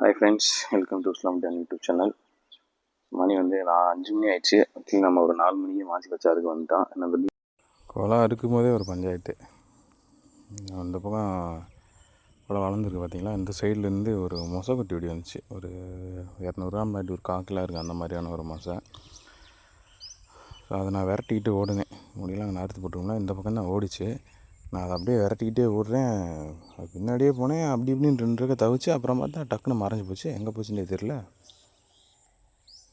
Hi friends welcome to இஸ்லாம் டன் YouTube channel மணி வந்து நான் அஞ்சு மணி ஆயிடுச்சு. ஆக்சுவலி நம்ம ஒரு நாலு மணிக்கு மாசி வச்சாருக்கு வந்துட்டான் என்ன பற்றி குளம் இருக்கும் போதே ஒரு பஞ்சாயத்து. அந்த பக்கம் குளம் வளர்ந்துருக்கு பார்த்தீங்களா இந்த சைட்லேருந்து ஒரு மொசை குட்டி வெடி வந்துச்சு. ஒரு இரநூறுவா மாதிரி ஒரு காக்கில் இருக்குது அந்த மாதிரியான ஒரு மொசை. ஸோ அதை நான் விரட்டிக்கிட்டு ஓடுனேன். முடியலாம் அங்கே அறுத்து போட்டோம்னா இந்த பக்கம் தான் ஓடிச்சு. நான் அதை அப்படியே விரட்டிக்கிட்டே ஓடுறேன். அது பின்னாடியே போனேன். அப்படி இப்படின்னு ரெண்டு இருக்க தவிச்சு அப்புறம் பார்த்தா டக்குன்னு மறைஞ்சு போச்சு. எங்கே போச்சுன்னே தெரில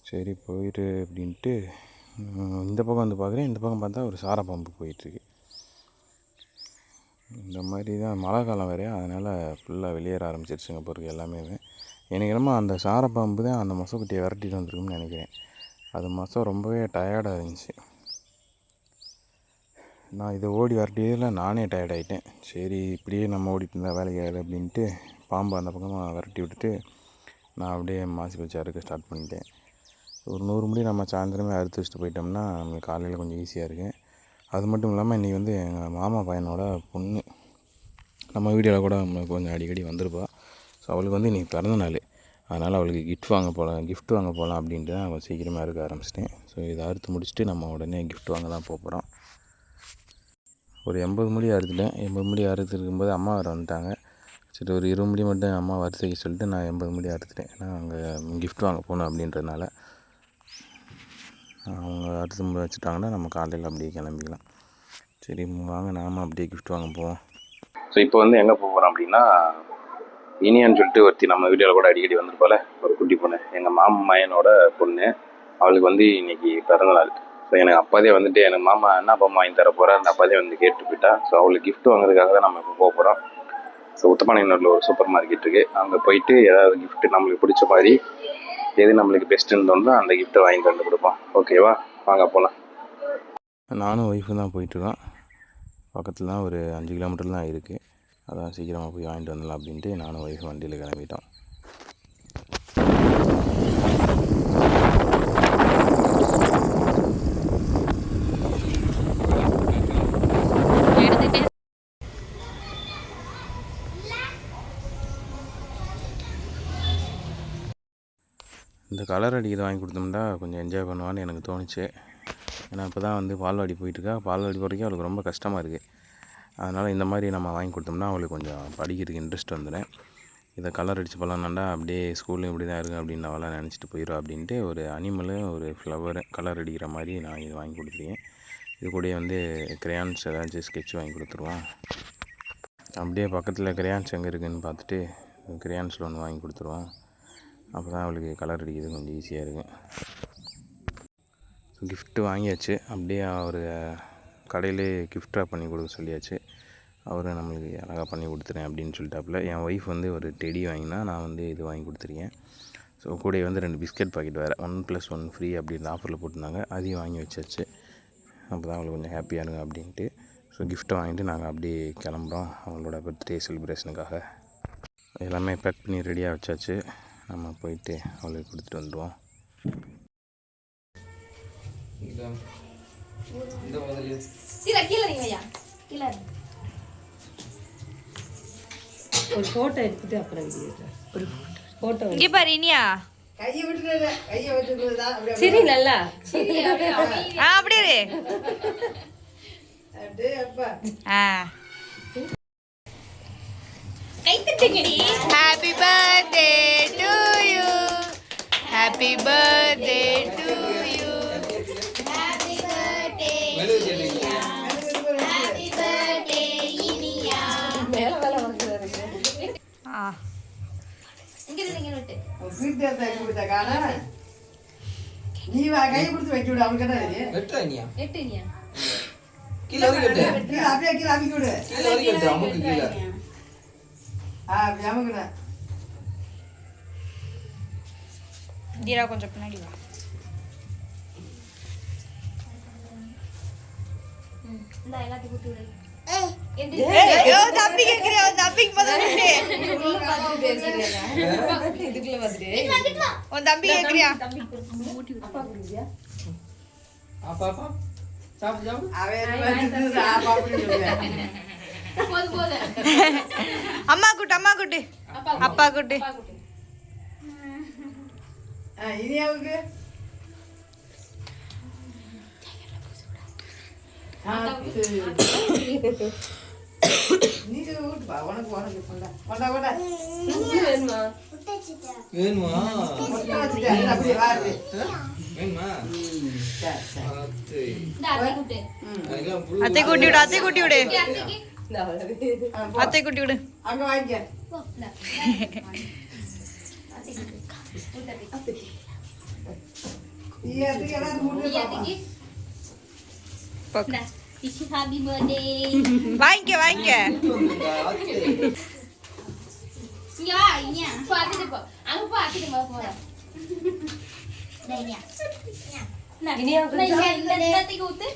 சரி போயிட்டு அப்படின்ட்டு இந்த பக்கம் வந்து பார்க்குறேன். இந்த பக்கம் பார்த்தா ஒரு சார பாம்பு போயிட்டுருக்கு. இந்த மாதிரி தான் மழை காலம் வேறே அதனால் ஃபுல்லாக வெளியேற ஆரம்பிச்சிருச்சுங்க பொறுக்கு எல்லாமே. எனக்கு என்னமோ அந்த சார பாம்பு தான் அந்த மொசக்குட்டியை விரட்டிட்டு வந்திருக்குன்னு நினைக்கிறேன். அது மொசம் ரொம்பவே டயர்டாக இருந்துச்சு. நான் இதை ஓடி வரட்டியதில் நானே டயர்ட் ஆகிட்டேன் சரி இப்படியே நம்ம ஓடிட்டு இருந்தால் வேலைக்கு ஆகுது அப்படின்ட்டு பாம்பு அந்த பக்கமாக விரட்டி விட்டுட்டு நான் அப்படியே மாசி பச்சை அறுக்க ஸ்டார்ட் பண்ணிட்டேன். ஒரு நூறு முடி நம்ம சாயந்தரமே அறுத்து வச்சுட்டு போயிட்டோம்னா நம்மளுக்கு காலையில் கொஞ்சம் ஈஸியாக இருக்குது அது மட்டும் இல்லாமல் இன்றைக்கி வந்து எங்கள் மாமா பையனோட பொண்ணு நம்ம வீடியோவில் கூட கொஞ்சம் அடிக்கடி வந்திருப்பா. ஸோ அவளுக்கு வந்து இன்றைக்கி பிறந்த நாள். அதனால் அவளுக்கு கிஃப்ட் வாங்க போகலாம் கிஃப்ட் வாங்க போகலாம் அப்படின்ட்டு தான் கொஞ்சம் சீக்கிரமாக இருக்க ஆரம்பிச்சிட்டேன். ஸோ இதை அறுத்து முடிச்சுட்டு நம்ம உடனே கிஃப்ட் வாங்க தான் போக போகிறோம் ஒரு எண்பது முடி அறுத்துட்டேன் எண்பது முடி அறுத்துருக்கும்போது அம்மா வேறு வந்துட்டாங்க. சரி ஒரு இருபது முடி மட்டும் அம்மா வறுத்து வைக்க சொல்லிட்டு நான் எண்பது முடி அறுத்துட்டேன் ஏன்னா அங்கே கிஃப்ட் வாங்க போகணும் அப்படின்றதுனால. அவங்க அறுத்து முடி வச்சுட்டாங்கன்னா நம்ம காலையில் அப்படியே கிளம்பிக்கலாம் சரி வாங்க நாம அப்படியே கிஃப்ட் வாங்க போவோம். ஸோ இப்போ வந்து எங்கே போக போகிறோம் அப்படின்னா இனியான்னு சொல்லிட்டு ஒருத்தி நம்ம வீடியோவில் கூட அடிக்கடி வந்திருப்பால ஒரு குட்டி பொண்ணு. எங்கள் மாமா மயனோட பொண்ணு. அவளுக்கு வந்து இன்னைக்கு பிறந்தநாள் ஸோ எனக்கு அப்பாதே வந்துட்டு எனக்கு மாமா என்ன பொம்மை வாங்கி தர போகிறா அந்த அப்பாதே வந்து கேட்டு போயிட்டா ஸோ அவளுக்கு கிஃப்ட் வாங்குறதுக்காக தான் நம்ம இப்போ போக போகிறோம் ஸோ உத்தப்பானையனூரில் ஒரு சூப்பர் மார்க்கெட் இருக்குது அங்கே போயிட்டு ஏதாவது கிஃப்ட் நம்மளுக்கு பிடிச்ச மாதிரி எது நம்மளுக்கு பெஸ்ட்டுன்னு தோணுதோ அந்த கிஃப்ட்டை வாங்கி வந்து கொடுப்போம். ஓகேவா வாங்க போகலாம் நானும் ஒய்ஃபு தான் போயிட்டுருக்கோம். பக்கத்தில் தான் ஒரு அஞ்சு கிலோமீட்டர் தான் இருக்குது அதான் சீக்கிரமாக போய் வாங்கிட்டு வந்துடலாம் அப்படின்ட்டு நானும் ஒய்ஃப் வண்டியில் கிளம்பிட்டோம். கலர் அடிக்கிறது வாங்கி கொடுத்தோம்னா கொஞ்சம் என்ஜாய் பண்ணுவான்னு எனக்கு தோணுச்சு. ஏன்னா இப்போ தான் வந்து பால்வாடி போயிட்டுருக்கா. பால்வாடி போகிறதுக்கே அவளுக்கு ரொம்ப கஷ்டமாக இருக்குது அதனால் இந்த மாதிரி நம்ம வாங்கி கொடுத்தோம்னா அவளுக்கு கொஞ்சம் படிக்கிறதுக்கு இன்ட்ரெஸ்ட் வந்துடும் இதை கலர் அடித்து பழகணுண்டா அப்படியே ஸ்கூலில் இப்படி தான் இருக்கும் அப்படின்னு அவளாம் நினச்சிட்டு போயிடும் அப்படின்ட்டு ஒரு அனிமலு ஒரு ஃப்ளவர் கலர் அடிக்கிற மாதிரி நான் இது வாங்கி கொடுத்துருக்கேன். இது கூடயே வந்து கிரையான்ஸ் ஏதாச்சும் ஸ்கெட்ச் வாங்கி கொடுத்துருவோம் அப்படியே பக்கத்தில் கிரையான்ஸ் எங்கே இருக்குதுன்னு பார்த்துட்டு கிரையான்ஸில் ஒன்று வாங்கி கொடுத்துருவோம் அப்போ தான் அவளுக்கு கலர் அடிக்கிறது கொஞ்சம் ஈஸியாக இருக்கும். ஸோ கிஃப்ட்டு வாங்கியாச்சு. அப்படியே அவர் கடையிலே கிஃப்ட் wrap பண்ணி கொடுக்க சொல்லியாச்சு. அவர் நம்மளுக்கு அழகாக பண்ணி கொடுத்துறேன் அப்படின்னு சொல்லிட்டாப்புல. என் ஒய்ஃப் வந்து ஒரு டெடி வாங்கினா நான் வந்து இது வாங்கி கொடுத்துருக்கேன். ஸோ கூட வந்து ரெண்டு பிஸ்கட் பாக்கெட் வேறு. ஒன் ப்ளஸ் ஒன் ஃப்ரீ அப்படின்னு ஆஃபரில் போட்டிருந்தாங்க. அதையும் வாங்கி வச்சாச்சு. அப்போ தான் அவளுக்கு கொஞ்சம் ஹாப்பியாக இருங்க அப்படின்ட்டு. ஸோ கிஃப்ட்டை வாங்கிட்டு நாங்கள் அப்படியே கிளம்புறோம். அவங்களோட பர்த்டே செலிப்ரேஷனுக்காக எல்லாமே பேக் பண்ணி ரெடியாக வச்சாச்சு. நம்ம போயிட்டு அவளுக்கு கொடுத்துட்டு வந்துடுவோம் கீழே கீழே வையா கீழே ஒரு ஃபோட்டோ எடுத்துட்டு அப்புறம் ஒரு ஃபோட்டோ இங்கே பாரு இனியா கையை விட்டுறது கையை வச்சுக்கிறதா அப்படியே சரி நல்லா ஆ அப்படியே இரு. அப்படியே அப்பா ஆ happy birthday to you happy birthday to you ஆ கீர்த்தியத்தை கொடுத்த காணா நீ வா கையை பிடிச்சி வச்சு விடு அவனுக்கு என்ன இது? வெட்டுறா நீயா? எட்டு இனியா கீழே வரைக்கும் வெட்டு. கீழே அப்படியே கீழே அமைக்கி விடு கீழே வரைக்கும் அப்படி அமுக்குன தீரா கொஞ்சம் பின்னாடி வா ஐயோ, தம்பி கேக்குறியா? உன் தம்பிக்கு முதல்ல விட்டு. இதுக்குள்ள வந்துட்டு உன் தம்பி கேக்குறியா அப்பா, அப்பா. சாப்பிடு, சாப்பிடு. அவன் அம்மா கூட்டு அம்மா கூட்டு. அப்பா கூட்டு. வேணுமா? அத்தை. கூட்டி விடு அத்தை கூட்டி விடு இந்த அவ்வளவு. ஆ, போ. அத்தை கூட்டி விடு அங்க வாங்கிக்க நீ அதுக்கு எல்லாம் கூட்டு பாப்பா. போக்கு. ஹாப்பி பர்த்டே வாங்கிக்க வாங்கிக்க வந்துருக்கா, அத்தை. இங்க வா இங்க போ அத்திட்டு போ அங்க போ அத்திட்டு போ போ டேய் இங்க இனியா இந்த இங்க இந்த நேரத்துக்கு ஊத்து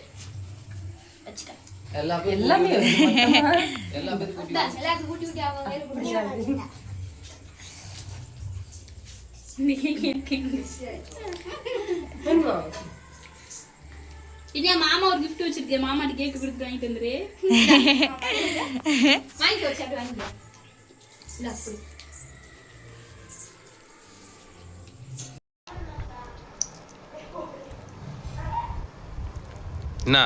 இனியா மாமா ஒரு gift வச்சிருக்கேன் மாமாட்ட கேக் கொடுத்து வாங்கிட்டு வந்துரு. வச்சு அப்படி அப்படி. என்ன?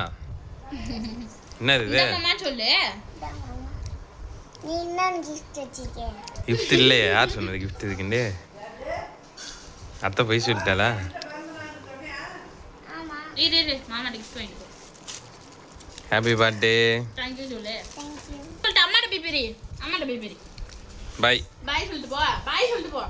என்னது இது? மாமா சொல்லு. நீ என்ன கிஃப்ட் வச்சிருக்க கிஃப்ட் இல்லையே. யார் சொன்னது கிஃப்ட் இருக்குண்டு அத்தை போய் சொல்லிட்டாளா? ஆமா. இரு இரு. மாமாட்ட gift வாங்கிக்கோ ஹாப்பி பர்த்டே தேங்க்யூ சொல்லு. தேங்க்யூ சொல்லிட்டு அம்மாட்ட போய் பெரி. அம்மாட்ட போய் பெரி. பாய் பாய் சொல்லிட்டு போ. பாய் சொல்லிட்டு போ.